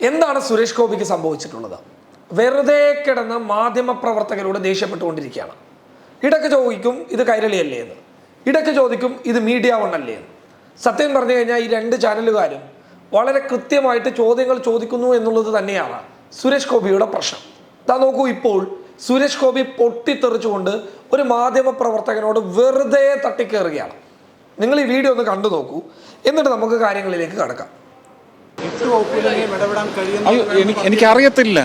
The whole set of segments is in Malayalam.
എന്താണ് സുരേഷ് ഗോപിക്ക് സംഭവിച്ചിട്ടുള്ളത്? വെറുതെ കിടന്ന് മാധ്യമപ്രവർത്തകരോട് ദേഷ്യപ്പെട്ടുകൊണ്ടിരിക്കുകയാണ്. ഇടയ്ക്ക് ചോദിക്കും ഇത് കൈരളിയല്ലേ എന്ന്. ഇടയ്ക്ക് ചോദിക്കും ഇത് മീഡിയ വൺ അല്ലേ എന്ന്. സത്യം പറഞ്ഞു കഴിഞ്ഞാൽ ഈ രണ്ട് ചാനലുകാരും വളരെ കൃത്യമായിട്ട് ചോദ്യങ്ങൾ ചോദിക്കുന്നു എന്നുള്ളത് തന്നെയാണ് സുരേഷ് ഗോപിയുടെ പ്രശ്നം. ഇതാ നോക്കൂ ഇപ്പോൾ സുരേഷ് ഗോപി പൊട്ടിത്തെറിച്ചുകൊണ്ട് ഒരു മാധ്യമപ്രവർത്തകനോട് വെറുതെ തട്ടിക്കേറുകയാണ്. നിങ്ങൾ ഈ വീഡിയോ ഒന്ന് കണ്ടു നോക്കൂ. എന്നിട്ട് നമുക്ക് കാര്യങ്ങളിലേക്ക് കടക്കാം. എനിക്കറിയത്തില്ല.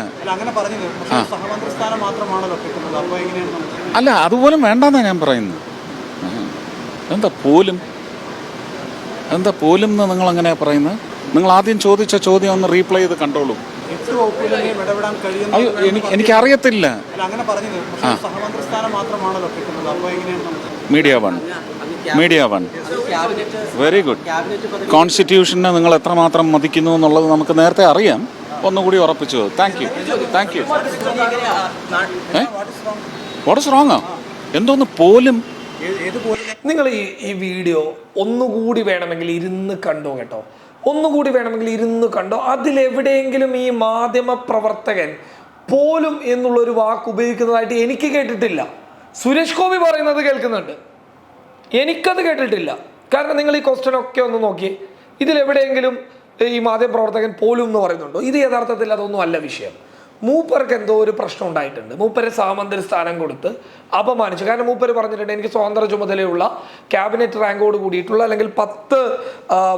അല്ല അതുപോലും വേണ്ടെന്നാ ഞാൻ പറയുന്നത്. എന്താ പോലും? എന്താ പോലും എന്ന് നിങ്ങൾ അങ്ങനെ പറയുന്നത്? നിങ്ങൾ ആദ്യം ചോദിച്ച ചോദ്യം ഒന്ന് റീപ്ലൈ ചെയ്ത് കണ്ടോളൂ. അയ്യോ എനിക്ക് എനിക്കറിയത്തില്ല. Media one. Media one very good കോൺസ്റ്റിറ്റ്യൂഷനെ നിങ്ങൾ എത്രമാത്രം മതിക്കുന്നു എന്നുള്ളത് നമുക്ക് നേരത്തെ അറിയാം. ഒന്നുകൂടി ഉറപ്പിച്ചു. Thank you thank you what is wrong എന്തോന്ന് പോലും? നിങ്ങൾ ഈ ഈ വീഡിയോ ഒന്നുകൂടി വേണമെങ്കിൽ ഇരുന്ന് കണ്ടോ കേട്ടോ? ഒന്നുകൂടി വേണമെങ്കിൽ ഇരുന്ന് കണ്ടോ? അതിലെവിടെയെങ്കിലും ഈ മാധ്യമ പ്രവർത്തകൻ പോലും എന്നുള്ളൊരു വാക്ക് ഉപയോഗിക്കുന്നതായിട്ട് എനിക്ക് കേട്ടിട്ടില്ല. സുരേഷ് ഗോപി പറയുന്നത് കേൾക്കുന്നുണ്ട്. എനിക്കത് കേട്ടിട്ടില്ല. കാരണം നിങ്ങൾ ഈ ക്വസ്റ്റ്യൻ ഒക്കെ ഒന്ന് നോക്കി. ഇതിലെവിടെയെങ്കിലും ഈ മാധ്യമപ്രവർത്തകൻ പോലും എന്ന് പറയുന്നുണ്ടോ? ഇത് യഥാർത്ഥത്തിൽ അതൊന്നും അല്ല വിഷയം. മൂപ്പർക്ക് എന്തോ ഒരു പ്രശ്നം ഉണ്ടായിട്ടുണ്ട്. മൂപ്പരെ സാമന്ത്രി സ്ഥാനം കൊടുത്ത് അപമാനിച്ചു. കാരണം മൂപ്പർ പറഞ്ഞിട്ടുണ്ട് എനിക്ക് സ്വതന്ത്ര ചുമതലയുള്ള ക്യാബിനറ്റ് റാങ്കോട് കൂടിയിട്ടുള്ള അല്ലെങ്കിൽ പത്ത്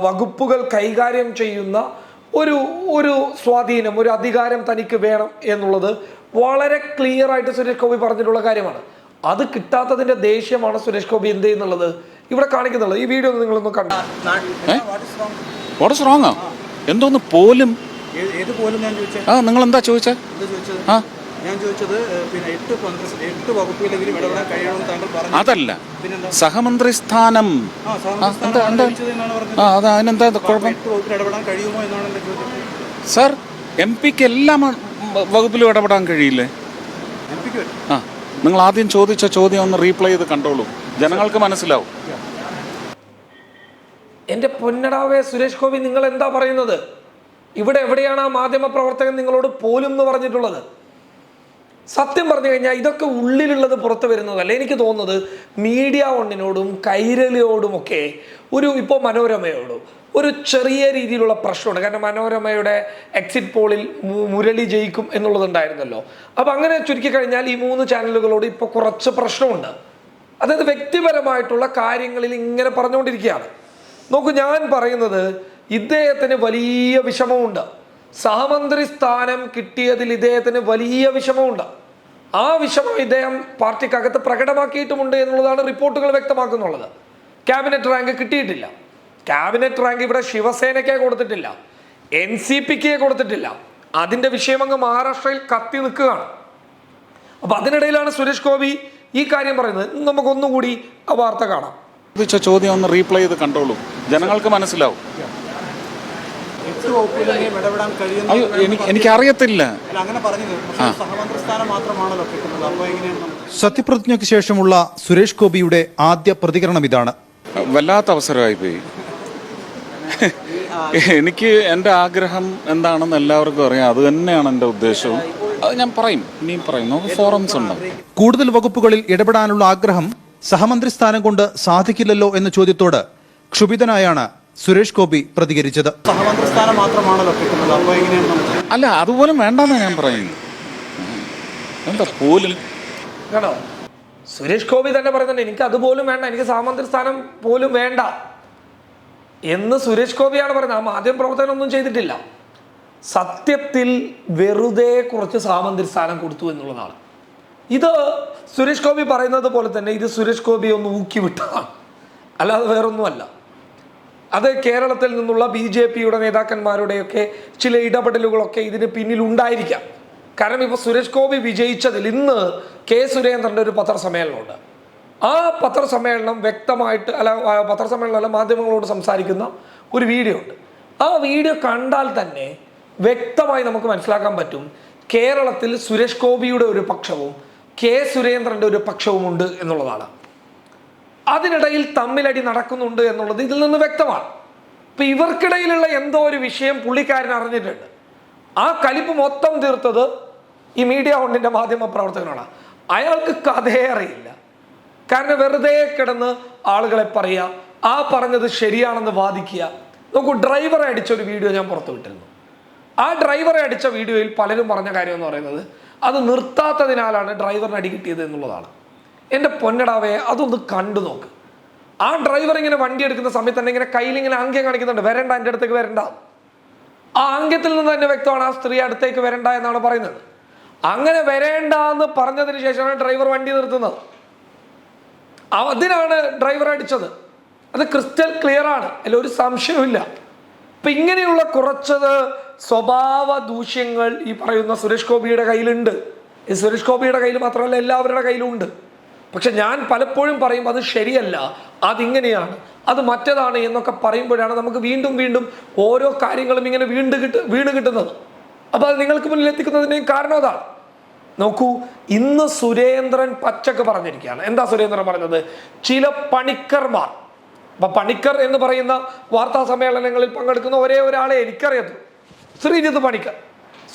വകുപ്പുകൾ കൈകാര്യം ചെയ്യുന്ന ഒരു ഒരു സ്വാധീനം ഒരു അധികാരം തനിക്ക് വേണം എന്നുള്ളത് വളരെ ക്ലിയർ ആയിട്ട് സുരേഷ് ഗോപി പറഞ്ഞിട്ടുള്ള കാര്യമാണ്. അത് കിട്ടാത്തതിന്റെ ദേഷ്യമാണ് സുരേഷ് ഗോപി എന്ത് ചെയ്യുന്നുള്ളത്? ഇവിടെ കാണിക്കുന്നുള്ളത്. ഈ വീഡിയോ നിങ്ങളൊന്ന് കണ്ടു. വാട്ട് റോങ് എന്തോന്ന് പോലും ആ നിങ്ങൾ എന്താ ചോദിച്ചത്? ആ? ഞാൻ ചോദിച്ചത് പിന്നെ എട്ട് കോൺഗ്രസ് എട്ട് വകുപ്പിലെങ്കിലും ഇടപെടാൻ കഴിയണമെന്ന് താങ്കൾ പറഞ്ഞു അതല്ല. സഹമന്ത്രി സ്ഥാനം. ആ ആ, സഹമന്ത്രി സ്ഥാനം എന്താ പറഞ്ഞത്. ആ അത് അതിനെന്താ കുഴപ്പം? ഇടപെടാൻ കഴിയുമോ എന്നാണ് എന്റെ ചോദ്യം. സാർ എം പിക്ക് എല്ലാ വകുപ്പിലും ഇടപെടാൻ കഴിയില്ലേ? എം പിക്ക് ആ. നിങ്ങൾ ആദ്യം ചോദിച്ച ചോദ്യം ഒന്ന് റീപ്ലൈ ചെയ്ത് കണ്ടോളൂ. ജനങ്ങൾക്ക് മനസ്സിലാവും. എന്റെ പൊന്നടാവേ സുരേഷ് ഗോപി നിങ്ങൾ എന്താ പറയുന്നത്? ഇവിടെ എവിടെയാണ് ആ മാധ്യമ പ്രവർത്തകൻ നിങ്ങളോട് പോലും എന്ന് പറഞ്ഞിട്ടുള്ളത്? സത്യം പറഞ്ഞു കഴിഞ്ഞാൽ ഇതൊക്കെ ഉള്ളിലുള്ളത് പുറത്ത് വരുന്നതല്ല എനിക്ക് തോന്നുന്നത് മീഡിയ വണ്ണിനോടും കൈരളിയോടുമൊക്കെ ഒരു ഇപ്പോൾ മനോരമയോടും ഒരു ചെറിയ രീതിയിലുള്ള പ്രശ്നമുണ്ട്. കാരണം മനോരമയുടെ എക്സിറ്റ് പോളിൽ മുരളി ജയിക്കും എന്നുള്ളതുണ്ടായിരുന്നല്ലോ. അപ്പം അങ്ങനെ ചുരുക്കി കഴിഞ്ഞാൽ ഈ മൂന്ന് ചാനലുകളോട് ഇപ്പോൾ കുറച്ച് പ്രശ്നമുണ്ട്. അതായത് വ്യക്തിപരമായിട്ടുള്ള കാര്യങ്ങളിൽ ഇങ്ങനെ പറഞ്ഞുകൊണ്ടിരിക്കുകയാണ്. നോക്കൂ ഞാൻ പറയുന്നത് ഇദ്ദേഹത്തിന് വലിയ വിഷമമുണ്ട്. സഹമന്ത്രി സ്ഥാനം കിട്ടിയതിൽ ഇദ്ദേഹത്തിന് വലിയ വിഷമമുണ്ട്. ആ വിഷമം ഇദ്ദേഹം പാർട്ടിക്കകത്ത് പ്രകടമാക്കിയിട്ടുമുണ്ട് എന്നുള്ളതാണ് റിപ്പോർട്ടുകൾ വ്യക്തമാക്കുന്നുള്ളത്. ക്യാബിനറ്റ് റാങ്ക് കിട്ടിയിട്ടില്ല. ക്യാബിനറ്റ് റാങ്ക് ഇവിടെ ശിവസേനയ്ക്കേ കൊടുത്തിട്ടില്ല. എൻ സി പിക്ക് കൊടുത്തിട്ടില്ല. അതിന്റെ വിഷയം അങ്ങ് മഹാരാഷ്ട്രയിൽ കത്തി നിൽക്കുകയാണ്. അപ്പം അതിനിടയിലാണ് സുരേഷ് ഗോപി ഈ കാര്യം പറയുന്നത്. നമുക്കൊന്നുകൂടി ആ വാർത്ത കാണാം. ചോദ്യം ഒന്ന് റീപ്ലൈ ചെയ്ത് കണ്ടോളൂ. ജനങ്ങൾക്ക് മനസ്സിലാവും എട്ട് വകുപ്പിലെങ്കിലും ഇടപെടാൻ കഴിയുന്ന അയ്യോ എനിക്ക് എനിക്കറിയത്തില്ല. സത്യപ്രതിജ്ഞയ്ക്ക് ശേഷമുള്ള സുരേഷ് ഗോപിയുടെ ആദ്യ പ്രതികരണം ഇതാണ്. വല്ലാത്ത അവസരമായി പോയി. എനിക്ക് എന്റെ ആഗ്രഹം എന്താണെന്ന് എല്ലാവർക്കും അറിയാം. അത് തന്നെയാണ് എന്റെ ഉദ്ദേശവും. അത് ഞാൻ പറയും. ഇനിയും പറയും. നമുക്ക് ഫോറംസ് ഉണ്ട് കൂടുതൽ വകുപ്പുകളിൽ ഇടപെടാനുള്ള ആഗ്രഹം സഹമന്ത്രി സ്ഥാനം കൊണ്ട് സാധിക്കില്ലല്ലോ എന്ന ചോദ്യത്തോട് ക്ഷുഭിതനായാണ് സുരേഷ് ഗോപി പ്രതികരിച്ചത്. സഹമന്ത്രി സ്ഥാനം മാത്രമാണല്ലോ കിട്ടുന്നത്. അപ്പോൾ എങ്ങനെയാണ് അല്ല അതുപോലും വേണ്ടെന്ന് ഞാൻ പറയുന്നു എന്താ പോലും കേട്ടോ? സുരേഷ് ഗോപി തന്നെ പറയുന്നുണ്ട് എനിക്ക് അതുപോലും വേണ്ട എനിക്ക് സാമന്ത്രി സ്ഥാനം പോലും വേണ്ട. എന്ന് സുരേഷ് ഗോപിയാണ് പറയുന്നത്. ആ മാധ്യമ പ്രവർത്തനമൊന്നും ചെയ്തിട്ടില്ല. സത്യത്തിൽ വെറുതെ കുറച്ച് സാമന്ത്രി സ്ഥാനം കൊടുത്തു എന്നുള്ളതാണ്. ഇത് സുരേഷ് ഗോപി പറയുന്നത് പോലെ തന്നെ ഇത് സുരേഷ് ഗോപി ഒന്ന് ഊക്കി വിട്ടതാണ് അല്ലാതെ വേറൊന്നുമല്ല. അത് കേരളത്തിൽ നിന്നുള്ള ബി ജെ പിയുടെ നേതാക്കന്മാരുടെയൊക്കെ ചില ഇടപെടലുകളൊക്കെ ഇതിന് പിന്നിൽ ഉണ്ടായിരിക്കാം കാരണം ഇപ്പോൾ സുരേഷ് ഗോപി വിജയിച്ചതിൽ ഇന്ന് കെ സുരേന്ദ്രന്റെ ഒരു പത്രസമ്മേളനമുണ്ട്. ആ പത്രസമ്മേളനം വ്യക്തമായിട്ട് അല്ല പത്രസമ്മേളനം അല്ല മാധ്യമങ്ങളോട് സംസാരിക്കുന്ന ഒരു വീഡിയോ ഉണ്ട്. ആ വീഡിയോ കണ്ടാൽ തന്നെ വ്യക്തമായി നമുക്ക് മനസ്സിലാക്കാൻ പറ്റും കേരളത്തിൽ സുരേഷ് ഗോപിയുടെ ഒരു പക്ഷവും കെ സുരേന്ദ്രന്റെ ഒരു പക്ഷവുമുണ്ട് എന്നുള്ളതാണ്. അതിനിടയിൽ തമ്മിലടി നടക്കുന്നുണ്ട് എന്നുള്ളത് ഇതിൽ നിന്ന് വ്യക്തമാണ്. ഇപ്പൊ ഇവർക്കിടയിലുള്ള എന്തോ ഒരു വിഷയം പുള്ളിക്കാരൻ അറിഞ്ഞിട്ടുണ്ട്. ആ കലിപ്പ് മൊത്തം തീർത്തത് ഈ മീഡിയ ഹോണ്ടിന്റെ മാധ്യമ പ്രവർത്തകനാണ്. അയാൾക്ക് കഥയെ അറിയില്ല. കാരണം വെറുതെ കിടന്ന് ആളുകളെ പറയുക ആ പറഞ്ഞത് ശരിയാണെന്ന് വാദിക്കുക. നോക്കൂ ഡ്രൈവറെ അടിച്ച ഒരു വീഡിയോ ഞാൻ പുറത്തു വിട്ടിരുന്നു. ആ ഡ്രൈവറെ അടിച്ച വീഡിയോയിൽ പലരും പറഞ്ഞ കാര്യം എന്ന് പറയുന്നത് അത് നിർത്താത്തതിനാലാണ് ഡ്രൈവറിന് അടി കിട്ടിയത് എന്നുള്ളതാണ്. എന്റെ പൊന്നടാവേ അതൊന്ന് കണ്ടു നോക്ക്. ആ ഡ്രൈവർ ഇങ്ങനെ വണ്ടി എടുക്കുന്ന സമയത്ത് തന്നെ ഇങ്ങനെ കയ്യിൽ ഇങ്ങനെ ആംഗ്യം കാണിക്കുന്നുണ്ട്. വരണ്ട എന്റെ അടുത്തേക്ക് വരണ്ട. ആ ആംഗ്യത്തിൽ നിന്ന് തന്നെ വ്യക്തമാണ് ആ സ്ത്രീ അടുത്തേക്ക് വരണ്ട എന്നാണ് പറയുന്നത്. അങ്ങനെ വരേണ്ട എന്ന് പറഞ്ഞതിന് ശേഷമാണ് ഡ്രൈവർ വണ്ടി നിർത്തുന്നത്. അതിനാണ് ഡ്രൈവർ അടിച്ചത്. അത് ക്രിസ്റ്റൽ ക്ലിയർ ആണ്. അതിൽ ഒരു സംശയവുമില്ല അപ്പൊ ഇങ്ങനെയുള്ള കുറച്ചത് സ്വഭാവ ദൂഷ്യങ്ങൾ ഈ പറയുന്ന സുരേഷ് ഗോപിയുടെ കയ്യിലുണ്ട്. ഈ സുരേഷ് ഗോപിയുടെ കയ്യിൽ മാത്രമല്ല എല്ലാവരുടെ കയ്യിലും ഉണ്ട്. പക്ഷെ ഞാൻ പലപ്പോഴും പറയും അത് ശരിയല്ല അതിങ്ങനെയാണ് അത് മറ്റതാണ് എന്നൊക്കെ പറയുമ്പോഴാണ് നമുക്ക് വീണ്ടും വീണ്ടും ഓരോ കാര്യങ്ങളും ഇങ്ങനെ വീണ്ടും കിട്ട വീണ് കിട്ടുന്നത്. അപ്പൊ അത് നിങ്ങൾക്ക് മുന്നിൽ എത്തിക്കുന്നതിന്റെയും കാരണം അതാണ്. നോക്കൂ ഇന്ന് സുരേന്ദ്രൻ പച്ചക്ക് പറഞ്ഞിരിക്കുകയാണ്. എന്താ സുരേന്ദ്രൻ പറഞ്ഞത്? ചില പണിക്കർമാർ അപ്പൊ പണിക്കർ എന്ന് പറയുന്ന വാർത്താ സമ്മേളനങ്ങളിൽ പങ്കെടുക്കുന്ന ഒരേ ഒരാളെ എനിക്കറിയത്തു ശ്രീജിത്ത് പണിക്കർ.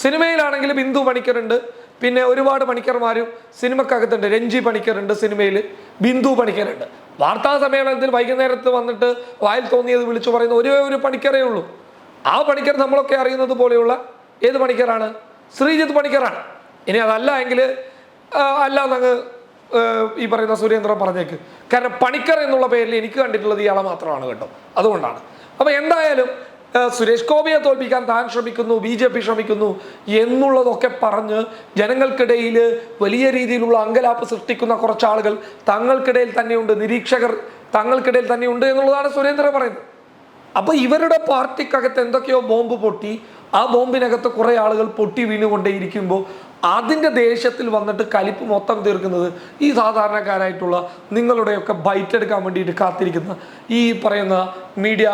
സിനിമയിലാണെങ്കിലും ബിന്ദു പണിക്കറുണ്ട് പിന്നെ ഒരുപാട് പണിക്കർമാരും സിനിമക്കകത്തുണ്ട്. രഞ്ജി പണിക്കറുണ്ട് സിനിമയിൽ ബിന്ദു പണിക്കറുണ്ട് വാർത്താ സമ്മേളനത്തിൽ വൈകുന്നേരത്ത് വന്നിട്ട് വായിൽ തോന്നിയത് വിളിച്ചു പറയുന്ന ഒരേ ഒരു പണിക്കറേ ഉള്ളൂ. ആ പണിക്കർ നമ്മളൊക്കെ അറിയുന്നത് പോലെയുള്ള ഏത് പണിക്കറാണ്? ശ്രീജിത്ത് പണിക്കറാണ്. ഇനി അതല്ല എങ്കിൽ അല്ല എന്നങ്ങ് ഈ പറയുന്ന സുരേന്ദ്രൻ പറഞ്ഞേക്ക്. കാരണം പണിക്കർ എന്നുള്ള പേരിൽ എനിക്ക് കണ്ടിട്ടുള്ളത് ഇയാളെ മാത്രമാണ് കേട്ടോ. അതുകൊണ്ടാണ്. അപ്പോൾ എന്തായാലും സുരേഷ് ഗോപിയെ തോൽപ്പിക്കാൻ താൻ ശ്രമിക്കുന്നു ബി ജെ പി ശ്രമിക്കുന്നു എന്നുള്ളതൊക്കെ പറഞ്ഞ് ജനങ്ങൾക്കിടയിൽ വലിയ രീതിയിലുള്ള അങ്കലാപ്പ് സൃഷ്ടിക്കുന്ന കുറച്ച് ആളുകൾ തങ്ങൾക്കിടയിൽ തന്നെയുണ്ട്. നിരീക്ഷകർ തങ്ങൾക്കിടയിൽ തന്നെയുണ്ട് എന്നുള്ളതാണ് സുരേന്ദ്രൻ പറയുന്നത്. അപ്പൊ ഇവരുടെ പാർട്ടിക്കകത്ത് എന്തൊക്കെയോ ബോംബ് പൊട്ടി. ആ ബോംബിനകത്ത് കുറേ ആളുകൾ പൊട്ടി വീണുകൊണ്ടേയിരിക്കുമ്പോൾ അതിന്റെ ദേഷ്യത്തിൽ വന്നിട്ട് കലിപ്പ് മൊത്തം തീർക്കുന്നത് ഈ സാധാരണക്കാരായിട്ടുള്ള നിങ്ങളുടെയൊക്കെ ബൈറ്റ് എടുക്കാൻ വേണ്ടിയിട്ട് കാത്തിരിക്കുന്ന ഈ പറയുന്ന മീഡിയ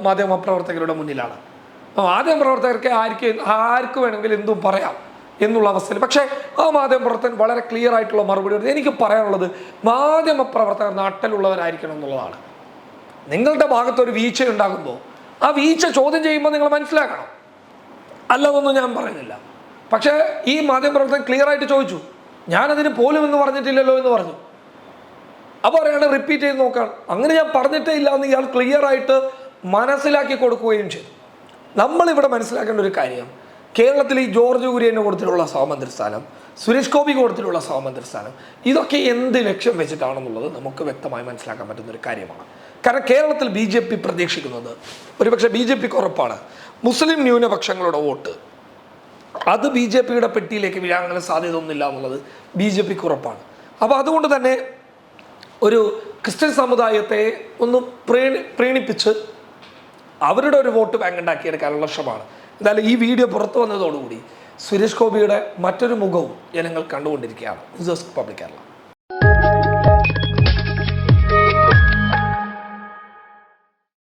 മാധ്യമ പ്രവർത്തകരുടെ മുന്നിലാണ്. മാധ്യമ പ്രവർത്തകർക്ക് ആർക്ക് ആർക്ക് വേണമെങ്കിലും എന്തും പറയാം എന്നുള്ള അവസ്ഥയിൽ. പക്ഷേ ആ മാധ്യമ പ്രവർത്തകൻ വളരെ ക്ലിയർ ആയിട്ടുള്ള മറുപടി. എനിക്ക് പറയാനുള്ളത് മാധ്യമ പ്രവർത്തകർ നാട്ടിലുള്ളവരായിരിക്കണം എന്നുള്ളതാണ്. നിങ്ങളുടെ ഭാഗത്തൊരു വീഴ്ച ഉണ്ടാകുമ്പോൾ ആ വീഴ്ച ചോദ്യം ചെയ്യുമ്പോൾ നിങ്ങൾ മനസ്സിലാക്കണം. അല്ലതൊന്നും ഞാൻ പറയുന്നില്ല. പക്ഷേ ഈ മാധ്യമപ്രവർത്തകൻ ക്ലിയർ ആയിട്ട് ചോദിച്ചു ഞാനതിന് പോലും എന്ന് പറഞ്ഞിട്ടില്ലല്ലോ എന്ന് പറഞ്ഞു. അപ്പോൾ അയാൾ റിപ്പീറ്റ് ചെയ്ത് നോക്കുകയാണ് അങ്ങനെ ഞാൻ പറഞ്ഞിട്ടേ ഇല്ല എന്ന് ഇയാൾ ക്ലിയർ ആയിട്ട് മനസ്സിലാക്കി കൊടുക്കുകയും ചെയ്തു. നമ്മളിവിടെ മനസ്സിലാക്കേണ്ട ഒരു കാര്യം കേരളത്തിൽ ഈ ജോർജ് കുര്യന് കൊടുത്തിട്ടുള്ള സ്വാതന്ത്ര്യ സ്ഥാനം സുരേഷ് ഗോപി കൊടുത്തിട്ടുള്ള സ്വാതന്ത്ര്യ സ്ഥാനം ഇതൊക്കെ എന്ത് ലക്ഷ്യം വെച്ചിട്ടാണെന്നുള്ളത് നമുക്ക് വ്യക്തമായി മനസ്സിലാക്കാൻ പറ്റുന്ന ഒരു കാര്യമാണ്. കാരണം കേരളത്തിൽ ബി ജെ പി പ്രതീക്ഷിക്കുന്നത് ഒരുപക്ഷെ ബി ജെ പിക്ക് ഉറപ്പാണ്. മുസ്ലിം ന്യൂനപക്ഷങ്ങളുടെ വോട്ട്. അത് ബി ജെ പിയുടെ പെട്ടിയിലേക്ക് അങ്ങനെ സാധ്യത ഒന്നുമില്ല എന്നുള്ളത് ബി ജെ പിക്ക് ഉറപ്പാണ്. അപ്പോൾ അതുകൊണ്ട് തന്നെ ഒരു ക്രിസ്ത്യൻ സമുദായത്തെ ഒന്ന് പ്രീണി പ്രീണിപ്പിച്ച് അവരുടെ ഒരു വോട്ട് ബാങ്ക് ഉണ്ടാക്കിയെടുക്കാനുള്ള ശ്രമമാണ്. എന്തായാലും ഈ വീഡിയോ പുറത്തു വന്നതോടുകൂടി സുരേഷ് ഗോപിയുടെ മറ്റൊരു മുഖവും ജനങ്ങൾ കണ്ടുകൊണ്ടിരിക്കുകയാണ്. News desk public Kerala.